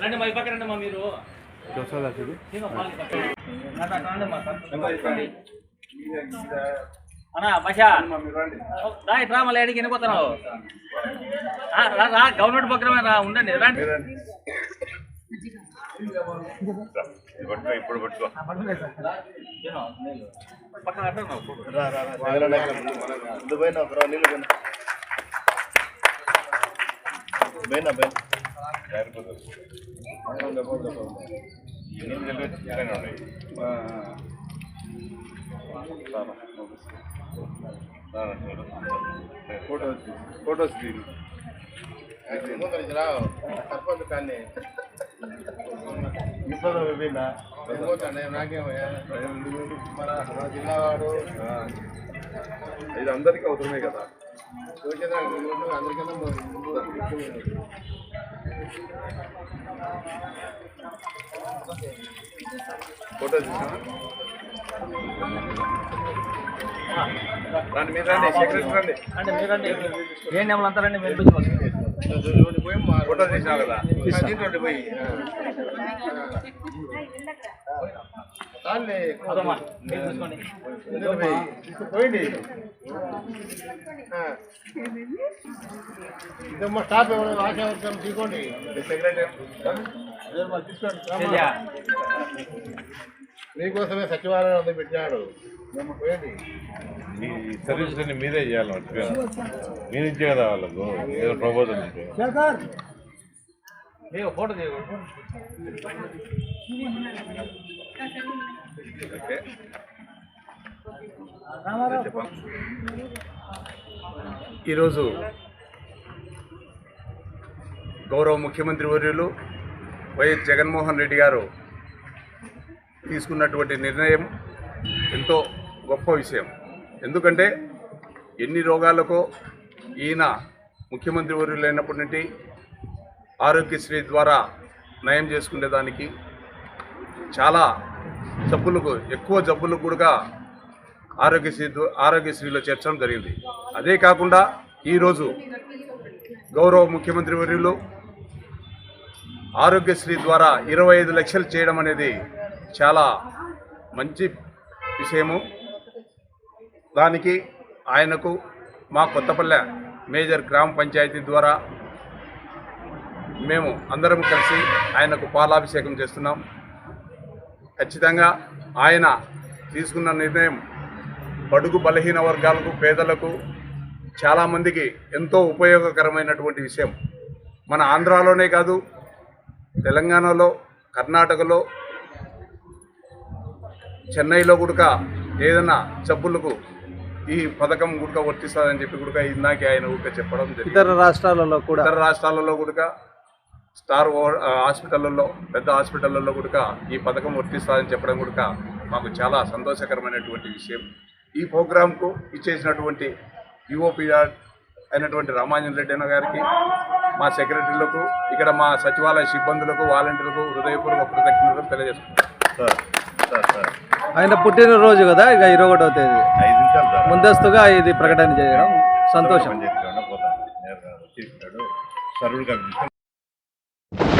రండి మా ఈ పక్క రండి మా మీరు నేను అన్నా బషా రా మళ్ళీ ఎడికి వెళ్ళిపోతున్నావు రా రా గవర్నమెంట్ పక్కన రా ఉండండి రండి ఇప్పుడు పట్టుకో పక్కన అట్లా ఉన్నావు, ఫోటో. జారిపోతుంది ఈ నీళ్ళు తెలియదు చిన్నగానే ఉన్నాయి రారా, చూడు. ఫోటో ఫోటోస్ తీరు ఇది అందరికీ అవసరమే కదా ఫోటో రండి మీరు రండి సెక్రటరీ రండి. రండి మీరు రండి. ఏం నెమలు అంతా రండి మీరు. ఫోటో తీసినా కదా. చూసుకోండి పోయింది. ఇదమ్మా స్టాప్ ఎవరు ఆశా తీసుకోండి. మీకోసమే సచివాలయం అంతా పెట్టినాడు. పోయింది. మీ సర్వీస్ అన్ని మీరే చేయాలి మర్చిపోయా మీ నుంచే కదా వాళ్ళకు. ఏదో ప్రపోజల్ ఉంటే. ఫోటో తీయ ఓకే ఈరోజు గౌరవ ముఖ్యమంత్రి వర్యులు వైఎస్ జగన్మోహన్ రెడ్డి గారు తీసుకున్నటువంటి నిర్ణయం ఎంతో గొప్ప విషయం. ఎందుకంటే ఎన్ని రోగాలకో ఈయన ముఖ్యమంత్రి వర్యులు అయినప్పటి నుండి ఆరోగ్యశ్రీ ద్వారా నయం చేసుకునేదానికి చాలా జబ్బులకు ఎక్కువ జబ్బులకు కూడా ఆరోగ్యశ్రీ ఆరోగ్యశ్రీలో చేర్చడం జరిగింది. అదే కాకుండా ఈరోజు గౌరవ ముఖ్యమంత్రి వర్యులు ఆరోగ్యశ్రీ ద్వారా ఇరవై ఐదు లక్షలు చేయడం అనేది చాలా మంచి విషయము. దానికి ఆయనకు మా కొత్తపల్లె మేజర్ గ్రామ పంచాయతీ ద్వారా మేము అందరం కలిసి ఆయనకు పాలాభిషేకం చేస్తున్నాం. ఖచ్చితంగా ఆయన తీసుకున్న నిర్ణయం బడుగు బలహీన వర్గాలకు పేదలకు చాలామందికి ఎంతో ఉపయోగకరమైనటువంటి విషయం. మన ఆంధ్రాలోనే కాదు తెలంగాణలో కర్ణాటకలో చెన్నైలో కూడా ఏదైనా జబ్బులకు ఈ పథకం కూడా వర్తిస్తుందని చెప్పి కూడా ఇందాకే ఆయన కూడా చెప్పడం జరిగింది. ఇతర రాష్ట్రాలలో కూడా. ఇతర రాష్ట్రాలలో కూడా స్టార్ హాస్పిటళ్ళల్లో పెద్ద హాస్పిటళ్ళల్లో కూడా ఈ పథకం వర్తిస్తుందని చెప్పడం కూడా మాకు చాలా సంతోషకరమైనటువంటి విషయం. ఈ ప్రోగ్రాంకు ఇచ్చేసినటువంటి యుఓపిఆర్ అయినటువంటి రామాంజన్ రెడ్డి అన్న గారికి మా సెక్రటరీలకు ఇక్కడ మా సచివాలయ సిబ్బందులకు వాలంటీర్లకు హృదయపూర్వక కృతజ్ఞతలు తెలియజేస్తున్నాం. Sir sir sir. ఆయన పుట్టినరోజు కదా ఇక ఇరవై ఒకటో తేదీ. ఐదు నిమిషాలు సార్. ముందస్తుగా ఇది ప్రకటన చేయడం సంతోషం. you